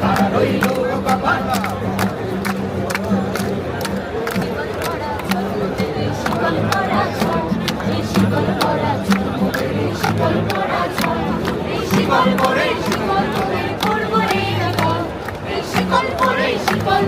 তারা রইল কপাট শিকল এই শিকল পরে করব রে শিকল পরে শিকল